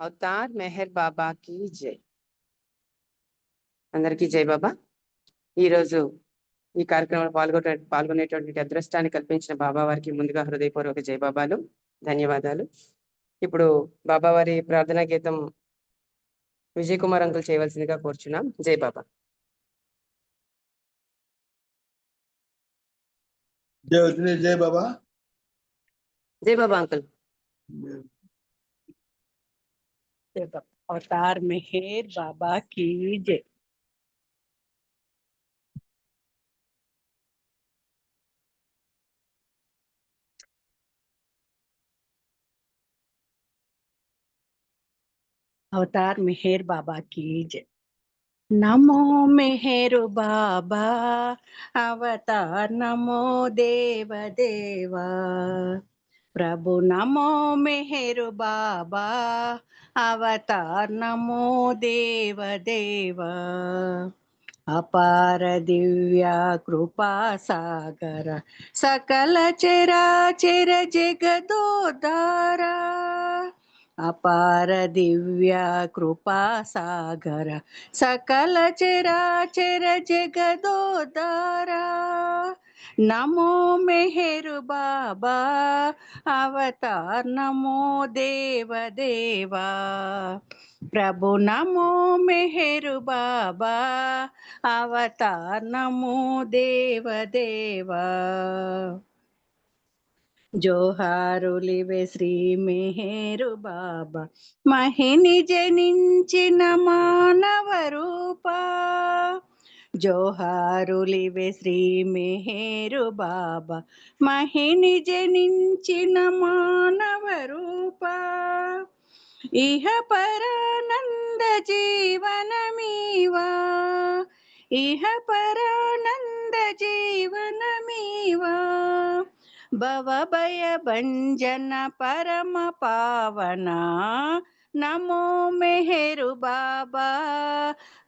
Avatar Meher బాబాకి జై. అందరికీ జై బాబా. ఈరోజు ఈ కార్యక్రమంలో పాల్గొనే పాల్గొనేటువంటి అదృష్టాన్ని కల్పించిన బాబా వారికి ముందుగా హృదయపూర్వక జై బాబాలు. ధన్యవాదాలు. ఇప్పుడు బాబా వారి ప్రార్థనా గీతం విజయ్ కుమార్ అంకుల్ చేయవలసిందిగా కోరుచున్నాం. జై బాబా. జై బాబా. జై బాబా అంకుల్. अवतार मेहर बाबा की जय। अवतार मेहर बाबा की जय। नमो मेहर बाबा, अवतार नमो देव देवा। ప్రభు నమో మెహరు బాబా అవతార్ నమో దేవ దేవ. అపార దివ్య కృపా సాగర సకల చరాచర జగదోదారా అపార దివ్య కృపా సాగర సకల చరాచర జగదోదారా. నమో మెహరు బాబా అవతార్ నమో దేవదేవా ప్రభు నమో మెహరు బాబా అవతార్ నమో దేవదేవా జోహారులివే శ్రీ మెహేరు బాబా. మహిని జనించిన మానవ రూపా. జోహారులివే శ్రీ మెహేరు బాబా. మహిని జనించిన మానవ రూపా. ఇహ పరానంద జీవనమీవా. ఇహ పరానంద జీవనమీవా. భవ భంజన పరమ పావన. నమో మెహరు బాబా.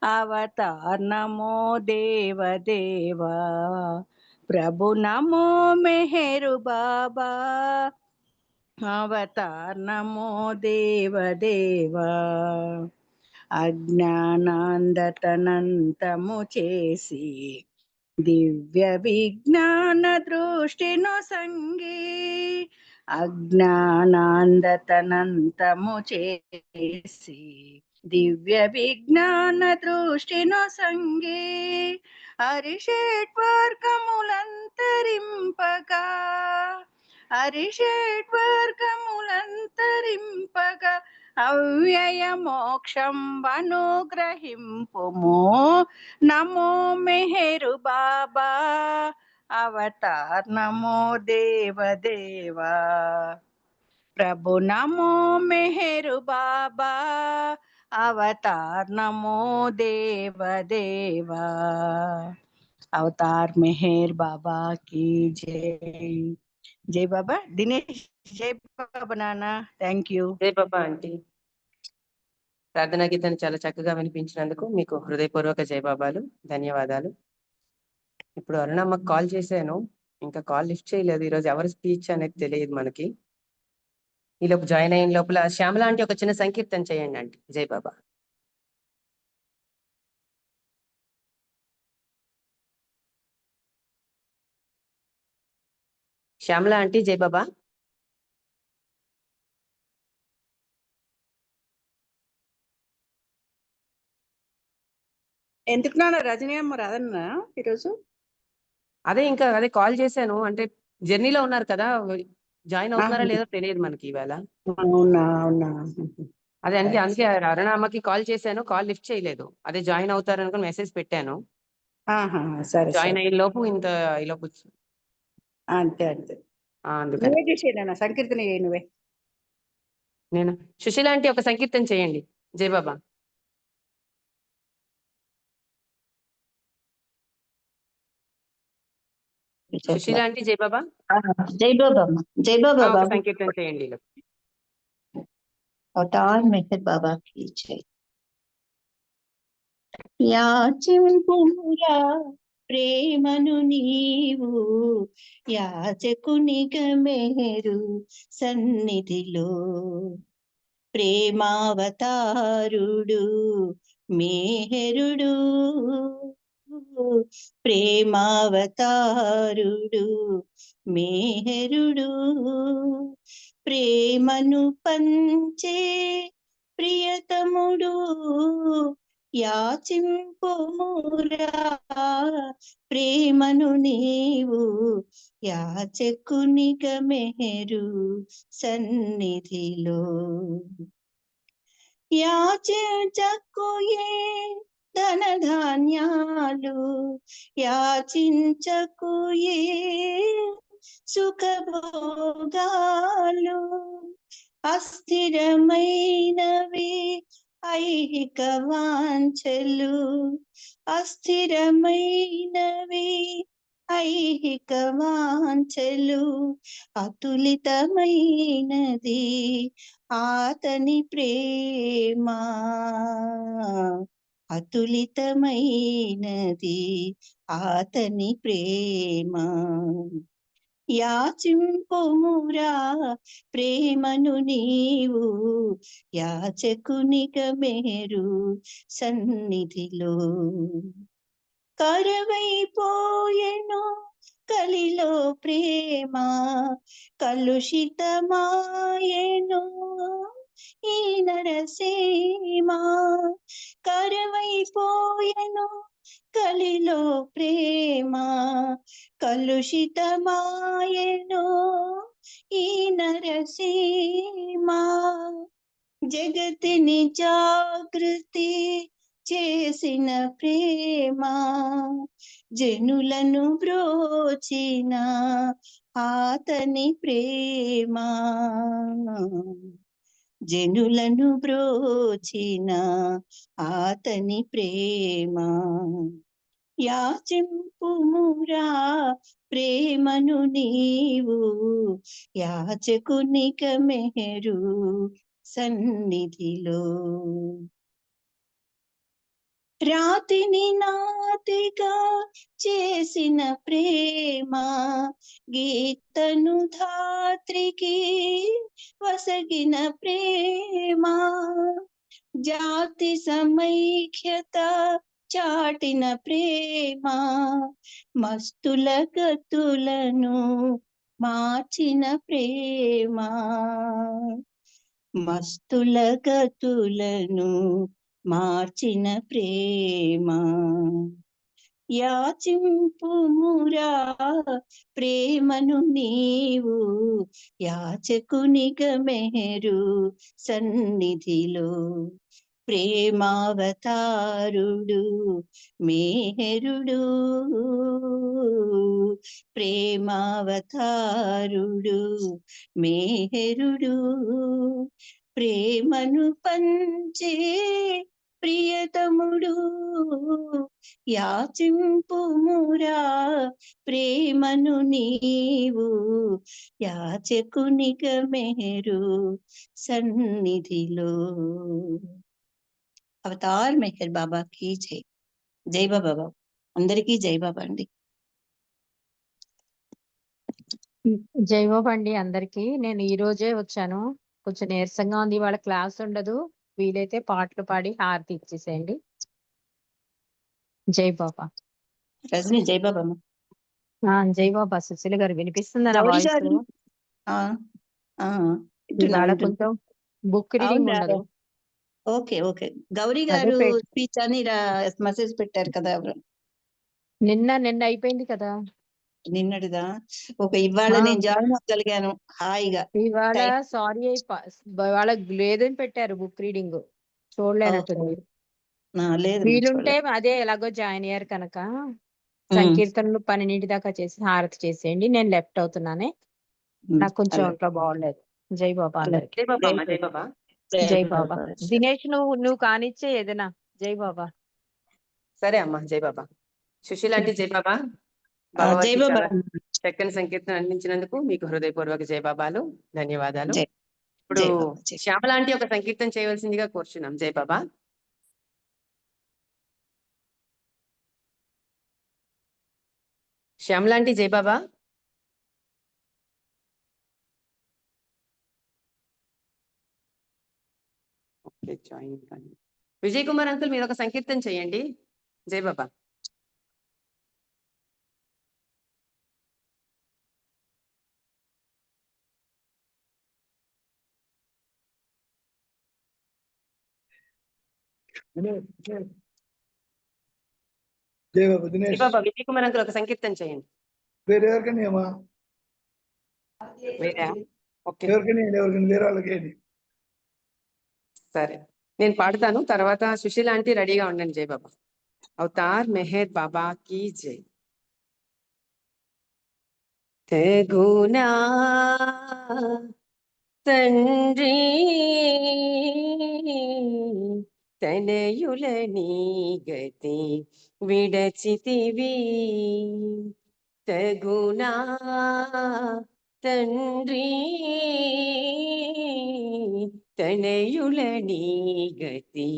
అవతార్ నమో దేవదేవా ప్రభు నమో మెహరు బాబా. అవతార్ నమో దేవదేవా అజ్ఞానాందతనంతము చేసి దివ్య విజ్ఞాన దృష్టిను సంగి అజ్ఞానాందతనంతము చేసి దివ్య విజ్ఞాన దృష్టిను సంగి అరిషేట్వర్గములంతరింపగా అరిషేట్వర్గములంతరింపగా అవ్యయ మోక్షం నమో మెహరు బాబా అవతార్ నమో దేవదేవా. ప్రభు నమో మెహరు బాబా అవతార్ నమో దేవదేవా. అవతార్ మెహర్ బాబా की జై. జై బాబా దినేష్ జై బాబా నానా థ్యాంక్ యూ జై బాబా ఆంటీ. ప్రార్థనా గీతాన్ని చాలా చక్కగా వినిపించినందుకు మీకు హృదయపూర్వక జయబాబాలు ధన్యవాదాలు. ఇప్పుడు అరుణమ్మకు కాల్ చేశాను. ఇంకా కాల్ లిఫ్ట్ చేయలేదు. ఈరోజు ఎవరి స్పీచ్ అనేది తెలియదు మనకి. ఈ లోపు జాయిన్ అయిన లోపల శ్యామల అంటే ఒక చిన్న సంకీర్తన చేయండి అండి జయబాబా శ్యామల ఆంటీ జయబాబా ఎందుకు నాన్న రజనీ అమ్మ రాదన్నా ఈరోజు? అదే ఇంకా అదే కాల్ చేశాను. అంటే జర్నీలో ఉన్నారు కదా జాయిన్ అవుతున్నారా లేదో తెలియదు మనకి అవునా అవునా. అదే అందుకే అందుకే అరుణమ్మకి కాల్ చేశాను. కాల్ లిఫ్ట్ చేయలేదు. అదే జాయిన్ అవుతారు అనుకుని మెసేజ్ పెట్టాను. సరే జాయిన్ అయిన లోపు ఇంత ఈ లోపు అంతే అంతే. నువ్వే సంకీర్తన చేయి నువ్వే. నేను సుశీల అంటే ఒక సంకీర్తన చేయండి. జై సుశీల అంటే జై బాబా. జై బాబమ్మ జై ఆ, బాబా ఒక బాబు. సంకీర్తన చేయండి ఈ లోపు. అవతార్ మెహర్ బాబా की జై యాచింపురా ప్రేమను నీవు యాచకునిగ మేరు సన్నిధిలో. ప్రేమావతారుడు మేహరుడు. ప్రేమావతారుడు మేహరుడు. ప్రేమను పంచే ప్రియతముడు యాచింపురా. ప్రేమను నీవు యాచకునిగ మెహరు సన్నిధిలో. యాచించకుయే ధన ధాన్యాలు యాచించకుయే సుఖభోగాలు? అస్థిరమైనవి ఐహిక వాంఛలు అస్థిరమైనవి ఐహిక వాంఛలు అతులితమైనది ఆతని ప్రేమ. అతులితమైనది ఆతని ప్రేమ. యాచింపుమురా ప్రేమను నీవు యాచకునిక మేరు సన్నిధిలో. కరవైపోయెను కలిలో ప్రేమ కలుషితమాయెను. ఈ నరసేమా కరవైపోయను కలిలో ప్రేమ కలుషితమాయను ఈ నరసీమ జగతిని జాగృతి చేసిన ప్రేమ జనులను బ్రోచిన ఆతని ప్రేమ. జనులను బ్రోచిన ఆతని ప్రేమ. యాచింపుమురా ప్రేమను నీవు యాచకునిక మెహరు సన్నిధిలో. రాతిని నాతిగా చేసిన ప్రేమ గీతను ధాత్రికి వసగిన ప్రేమ జాతి సమైక్యత చాటిన ప్రేమ మస్తుల గతులను మార్చిన ప్రేమ మస్తుల గతులను మార్చిన ప్రేమ. యాచింపుమురా ప్రేమను నీవు యాచకునిగ మెహరు సన్నిధిలో. ప్రేమావతారుడు మేహరుడు ప్రేమావతారుడు మేహరుడు. ప్రేమను పంచే ప్రియతముడు యాచింపుమురా ప్రేమను నీవు యాచకునిక మెహరు సన్నిధిలో. అవతార్ మెహర్ బాబాకి జై. జై బాబా అందరికీ జై బాబా అండి. జైవోబండి అందరికి. నేను ఈ రోజే వచ్చాను. కొంచెం నీరసంగా ఉంది ఇవాళ క్లాస్ ఉండదు. వీలైతే పాటలు పాడి హారతి ఇచ్చేసేయండి. జై బాబా. రజని జై బాబా జై బాబా. సుశీల గారు వినిపిస్తుందా. కొంచెం బుక్ రీడింగ్ అవునా? ఉండదు. Okay okay. గౌరీ గారు స్పీచ్ అని మెసేజ్ పెట్టారు కదా. నిన్న నిన్న అయిపోయింది కదా. నిన్నటిదా? ఒక ఇవాళ. నేను జాయిన్ అవ్వగలిగాను హాయిగా. ఇవాళ సారీ అయి ఇవాళ లేదని పెట్టారు బుక్ రీడింగ్. చూడలేనట్టుంది ఓకే. మీరు లేదు వీలుంటే అదే ఎలాగో జాయిన్ అయ్యారు కనుక. సంకీర్తనలు పన్నెండింటి దాకా చేసి హారతి చేసేయండి. నేను లెఫ్ట్ అవుతున్నానే. నాకు కొంచెం ఒంట్లో బాగోలేదు జై బాబా అందరికి. జై బాబా అమ్మ, జై బాబా. జై బాబా. దినేష్ నువ్వు నువ్వు కానిచ్చే ఏదైనా. జై బాబా. సరే అమ్మా జై బాబా. సుశీల అంటే జై బాబా. చక్కని సంకీర్తన అందించినందుకు మీకు హృదయపూర్వక జై బాబాలు. ధన్యవాదాలు. ఇప్పుడు. శ్యామల ఆంటీ ఒక సంకీర్తన చేయవలసిందిగా కోరుచున్నాం. జై బాబా. శ్యామల ఆంటీ జై బాబా. ఓకే జాయిన్ కానీ విజయ్ కుమార్ అంకుల్ మీరు ఒక సంకీర్తన చేయండి. జై బాబా జై బాబా జై దినేష్ బాబా విజయ్ కుమార్ అంకుల్ ఒక సంకీర్తన చేయండి. వేరే ఎవరికైనా ఏమా వేరే. ఓకే. ఎవరికైనా ఏంటి ఎవరికైనా వేరే వాళ్ళకి ఏంటి సరే. నేను పాడతాను. తర్వాత సుశీల ఆంటీ రెడీగా ఉండండి జై బాబా అవతార్ మెహర్ బాబా కీ జై. తెగునా తండ్రి తనయుల నీ గతి విడచితివి తగునా తండ్రి తనయుల నీ గతి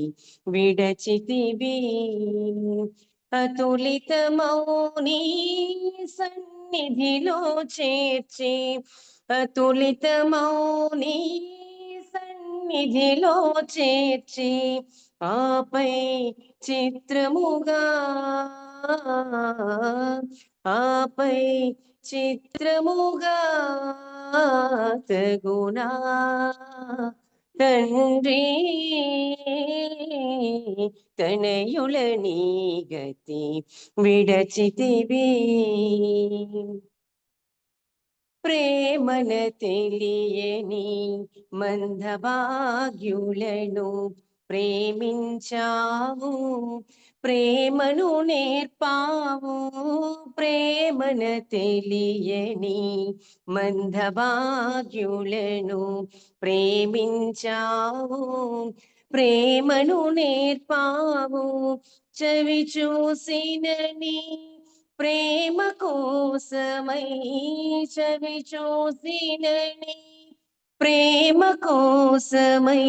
విడచితివి అతులిత మౌని సన్నిధిలో చేర్చి అతులిత మౌని సన్నిధిలో చేర్చి ఆపై చిత్రముగా ఆపై చిత్రముగా తగునా తండ్రి తనయుల నీ గతి విడచితివి. ప్రేమన తెలియని మందభాగ్యులను ప్రేమించావు. ప్రేమను నేర్పావు. ప్రేమన తెలియని మందభాగ్యులను ప్రేమించావు. ప్రేమను నేర్పావు. చవి చూసినని ప్రేమ కోసమై చవి చూసినని ప్రేమ కోసమై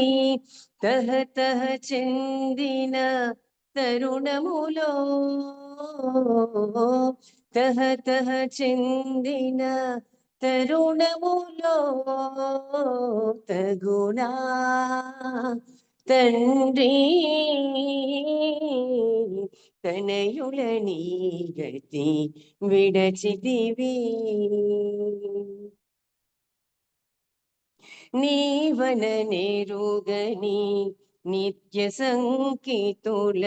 తహ తహ చెందిన తరుణములో తహ తహ చెందిన తరుణములో తగునా. తండ్రి తనయుల నీ గతి విడచితివి నీవన నెరుగని నిత్య సంకితుల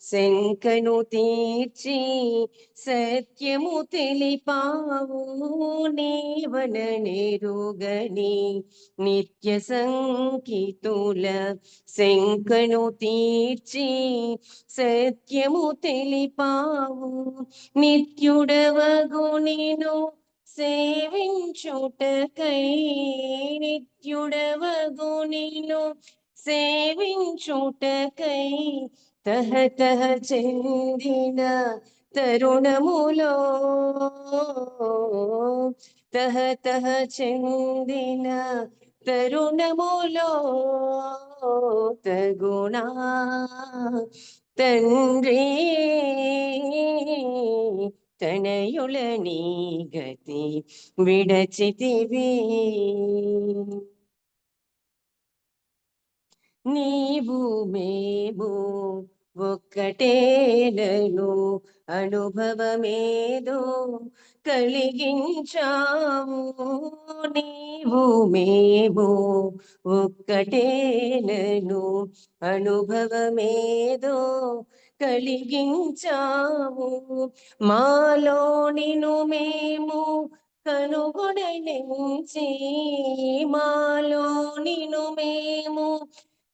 శంకను తీర్చి సత్యము తెలిపావు. నీవన నెరుగని నిత్య సంకితుల శంకను తీర్చి సత్యము తెలిపావు. నిత్యుడవగు నేను సేవించుటకై. నిత్యుడవగు నేను సేవించుటకై తహ తహ చెందిన తరుణములో తహ తహ చెందిన తరుణములో తగుణా తండ్రి తనయుల నీ గతి విడచితివి. నీవు మేము ఒక్కటేనను అనుభవమేదో కలిగించావు నీవు మేము ఒక్కటేనను అనుభవమేదో కలిగించావు మాలోనిను మేము కనుగొననించి మాలో నిను మేము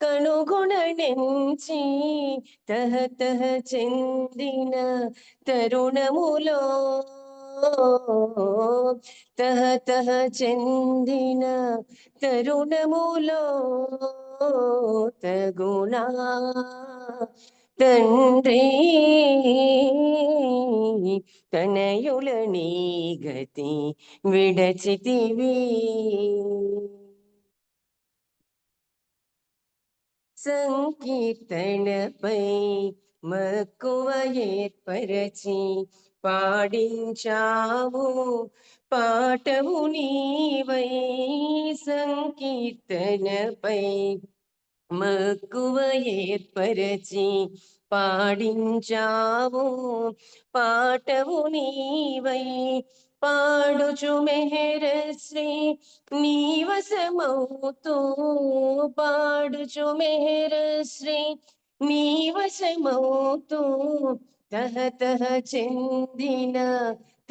కనుగొననించి తహ తహ చెందిన తరుణములో తహ తహ చెందిన తరుణములో తగునా తండ్రి తనయుల నీ గతి విడచితివి. సంకీర్తనపై మక్కువ ఏర్పరచి పాడించావు పాటము నీవై సంకీర్తనపై మక్కువ ఏర్పరచి పాడించావు పాటవు నీవై పాడుచు మెహరశ్రీ నీవసమౌతూ పాడుచు మెహరశ్రీ నీవసమౌతూ తహ తహ చెందిన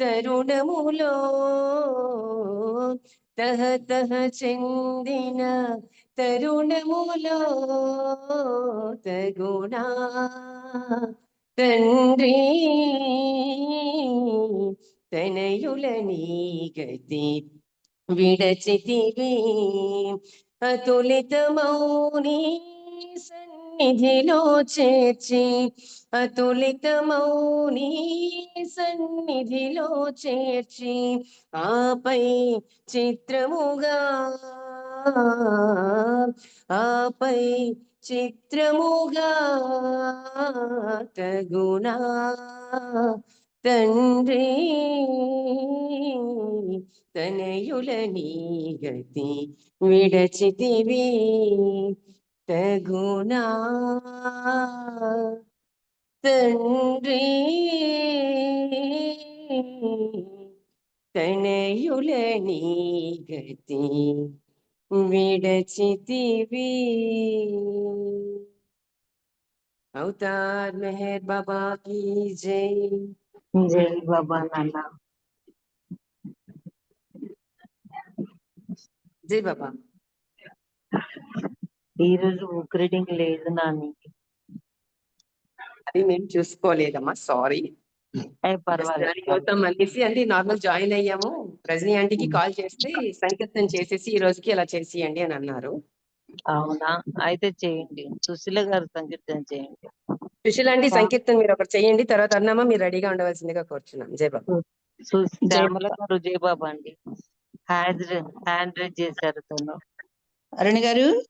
తరుణములో తహ తహ చెందిన తరుణములో తగుణా తండ్రి. తనయులని గతి విడచితివి అతులిత మౌని సన్నిధిలో చేర్చి అతులిత మౌని సన్నిధిలో చేర్చి ఆపై చిత్రముగా ఆపై చిత్రముగా తగునా తండ్రి తనయుల నీ గతి విడచితివి తగుణా తండ్రి తనయుల నీ గతి విడచితివి అవతార్ మెహర్ బాబా की జై జై బాబా నాన్న. జై బాబా. ఈ రోజు బుక్ రీడింగ్ లేదు నాని. అది మేము చూసుకోలేదమ్మా సారీ. అనేసి అంటే నార్మల్ జాయిన్ అయ్యాము. రజనీ ఆంటీకి కాల్ చేస్తే సంకీర్తన చేసేసి ఈ రోజుకి అలా చేసియండి అని అన్నారు. అవునా? అయితే చేయండి. సుశీల గారు సంకీర్తన చేయండి. సుశీల ఆంటీ సంకీర్తన మీరు ఒకటి చేయండి తర్వాత అన్నామా మీరు రెడీగా ఉండవలసిందిగా కోరుచున్నాం. జై బాబా. సు- శ్యామల గారు జయబాబు అండి. హ్యాండ్ హ్యాండ్ రైజ్ చేశారు తను. అరుణ్ గారు?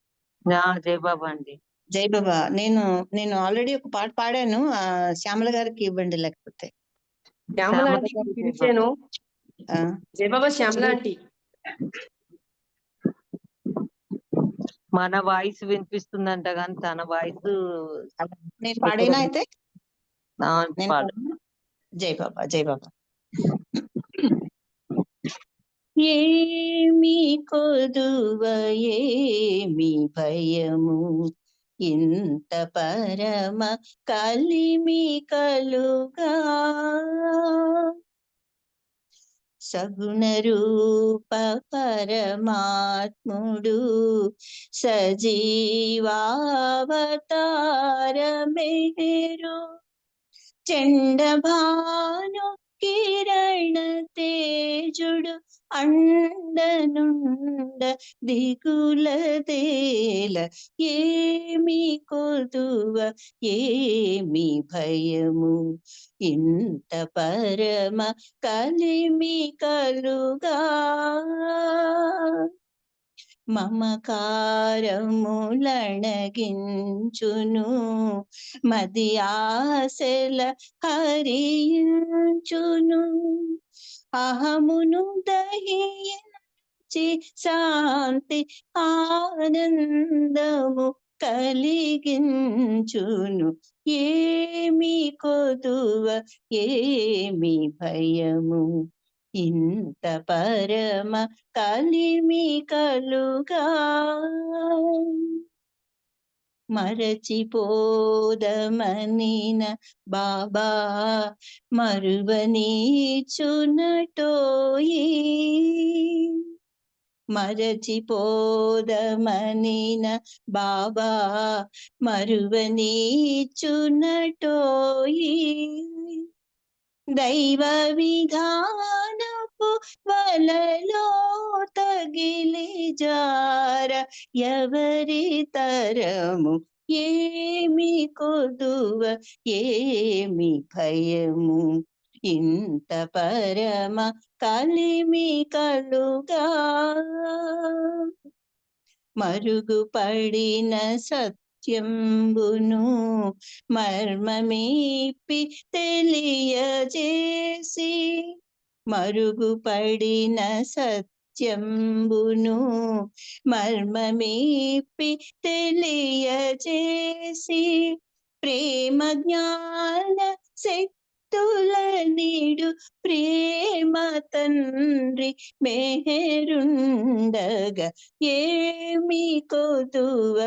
జయబాబు అండి. జై బాబా. నేను నేను ఆల్రెడీ ఒక పాట పాడాను. ఆ శ్యామల గారికి ఇవ్వండి లేకపోతే. శ్యామల శ్యామల ఆంటీకి గారు పిలిచాను. ఆ, జై బాబా శ్యామల ఆంటీ. మన వాయిస్ వినిపిస్తుందంట కానీ తన వాయిస్ నేను పాడేనా అయితే? జై బాబా జై బాబా. ఏమి కొదువ ఏమి భయము? ఇంత పరమ కలిమి కలుగా సగుణ రూప పరమాత్ముడు సజీవావతారమేరు చండభాను కిరణ తేజుడు అండనుండ దిగుల తేల. ఏమి కొతువ ఏమి భయము. ఇంత పరమ కలిమి కలుగా. మమకారములణగించును మది ఆశల హరియుచును అహమును దహించి శాంతి ఆనందము కలిగించును. ఏమి కొదువ ఏమి భయము? ఇంత పరమ కలిమి కలుగా. మరచిపోదమనిన బాబా మరువనీచునటోయి మరచిపోదమనిన బాబా మరువనీచునటోయి దైవ విధానపు వలలో తగిలి జార ఎవరి తరము ఏమి కొదువ ఏమి భయము? ఇంత పరమ కలిమి కలుగా మరుగుపడిన సత్యంబును మర్మమీపి తెలియజేసి మరుగుపడిన సత్య సత్యంబును మర్మమేపి తెలియజేసి ప్రేమ జ్ఞాన శక్తుల నీడు ప్రేమ తండ్రి మెహరుండగ ఏమి కొదువ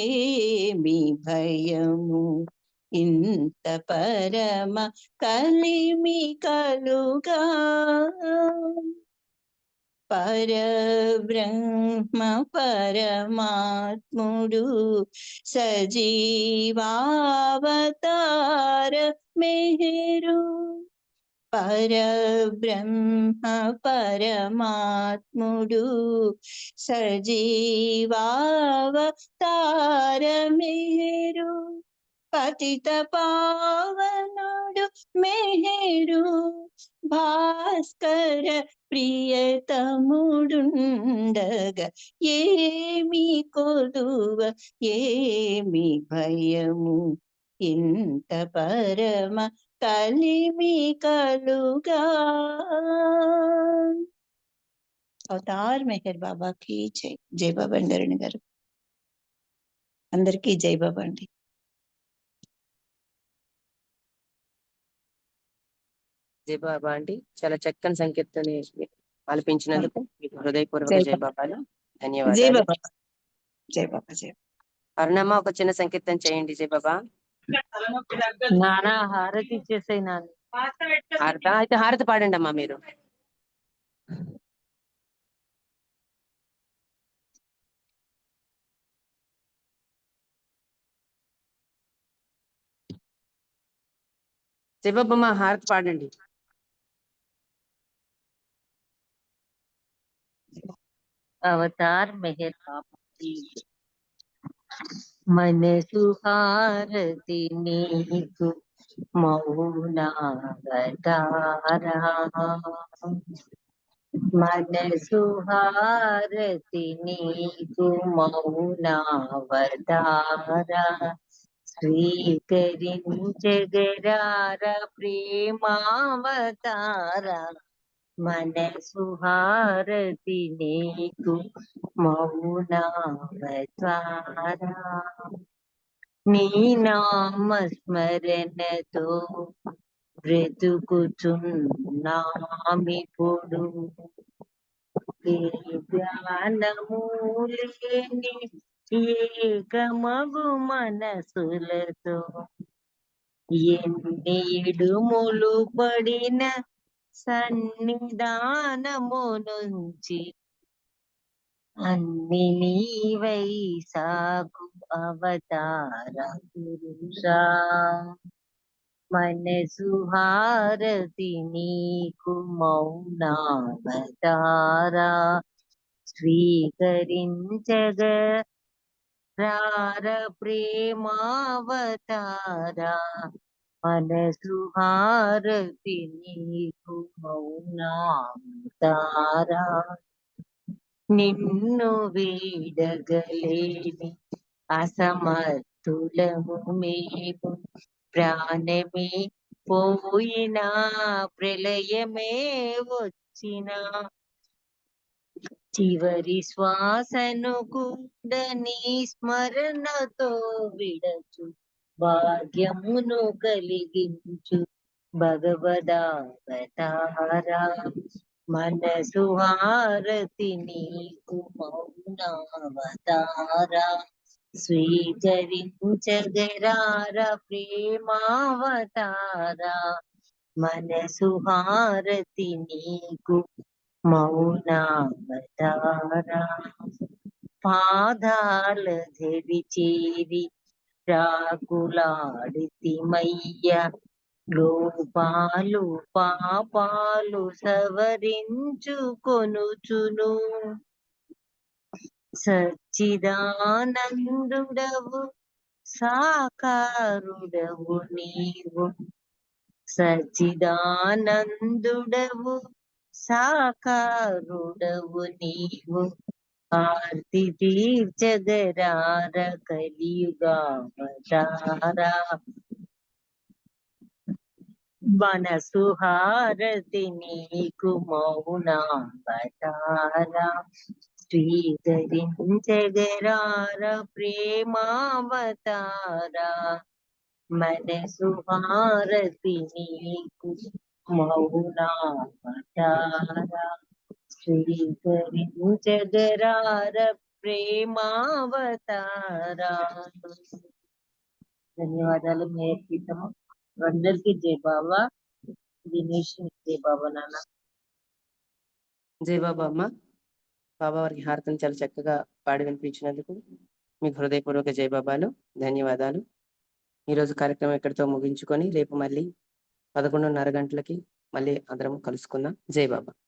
ఏమి భయము ఇంత పరమ కలిమి కలుగా. పరబ్రహ్మ పరమాత్ముడు సజీవావతార మెహరు. పరబ్రహ్మ పరమాత్ముడు సజీవావతార మెహరు. పతిత పావనుడు మెహరు భాస్కర ప్రియతముడుండగ. ఏమి కొదువ ఏమి భయము ఇంత పరమ కలిమి కలుగా. అవతార్ మెహర్ బాబాకి జై జై బాబా గారు. అందరికీ జై బాబా అండి. జై బాబా అండి. చాలా చక్కని సంకీర్తన ఆలపించినందుకు మీకు హృదయపూర్వక జై జై బాబా. బాబాలు జై ధన్యవాదాలు. బాబా జై బాబా జై అరుణమ్మ ఒక చిన్న సంకీర్తన చేయండి జై బాబా నానా హారతి ఇచ్చేసాయి నాన్న. హారత? అయితే హారతి పాడండి అమ్మా మీరు. శివబ్బమ్మ హారతి పాడండి. అవతార్ మెహర్ బాబా की మనసు హారతి నీకు మౌనావతారా మనసు నీకు మౌనావతారా స్వీకరించగరార ప్రేమావతారా మనసు హారతి నీకు మౌనావతారా నీ నామ స్మరణతో బ్రతుకుచున్నామిప్పుడు ఏ ధ్యానము లేని ఏకమగు మనసులతో ఎన్ని ఇడుములు పడిన సన్నిధానము నుంచి అన్ని నీవై సాగు అవతార పురుషా. మనసు హారతి నీకు మౌనావతారా. స్వీకరించగ రార ప్రేమావతారా మనసు హారతి నీకు మౌనావతారా నిన్ను వీడగలేని అసమర్థులము మేము. ప్రాణమే పోయినా ప్రళయమే వచ్చిన. చివరి శ్వాసను కూడా నీ స్మరణతో విడచు. భాగ్యమును కలిగించు భగవదావతారా మనసు హారతి నీకు మౌనావతారా స్వీకరించగరార ప్రేమావతారా మనసు హారతి నీకు మౌనావతారా పాదాల ధరి చేరి రాకులాడితిమయ్య లోపాలు పాపాలు సవరించుకొనుచును. సచ్చిదానందుడవు సాకారుడవు నీవు. సచ్చిదానందుడవు సాకారుడవు నీవు. ఆర్తి తీర్చగరార కలియుగావతారా మనసు హారతి నీకు మౌనావతారా శ్రీధరించగరార ప్రేమావతారా మనసు హారతి నీకు మౌనావతారా శ్రీధరించగరార ప్రేమావతారా ధన్యవాదాలు మేయర్ గీతము అందరికీ జై బాబా. దినేష్ జై బాబా నాన్న. జై బాబా అమ్మ. బాబా వారికి హారతం చాలా చక్కగా పాడి వినిపించినందుకు మీకు హృదయపూర్వక జై బాబాలు ధన్యవాదాలు. ఈరోజు కార్యక్రమం ఇక్కడితో ముగించుకొని రేపు మళ్ళీ పదకొండున్నర గంటలకి మళ్ళీ అందరం కలుసుకుందాం. జై బాబా.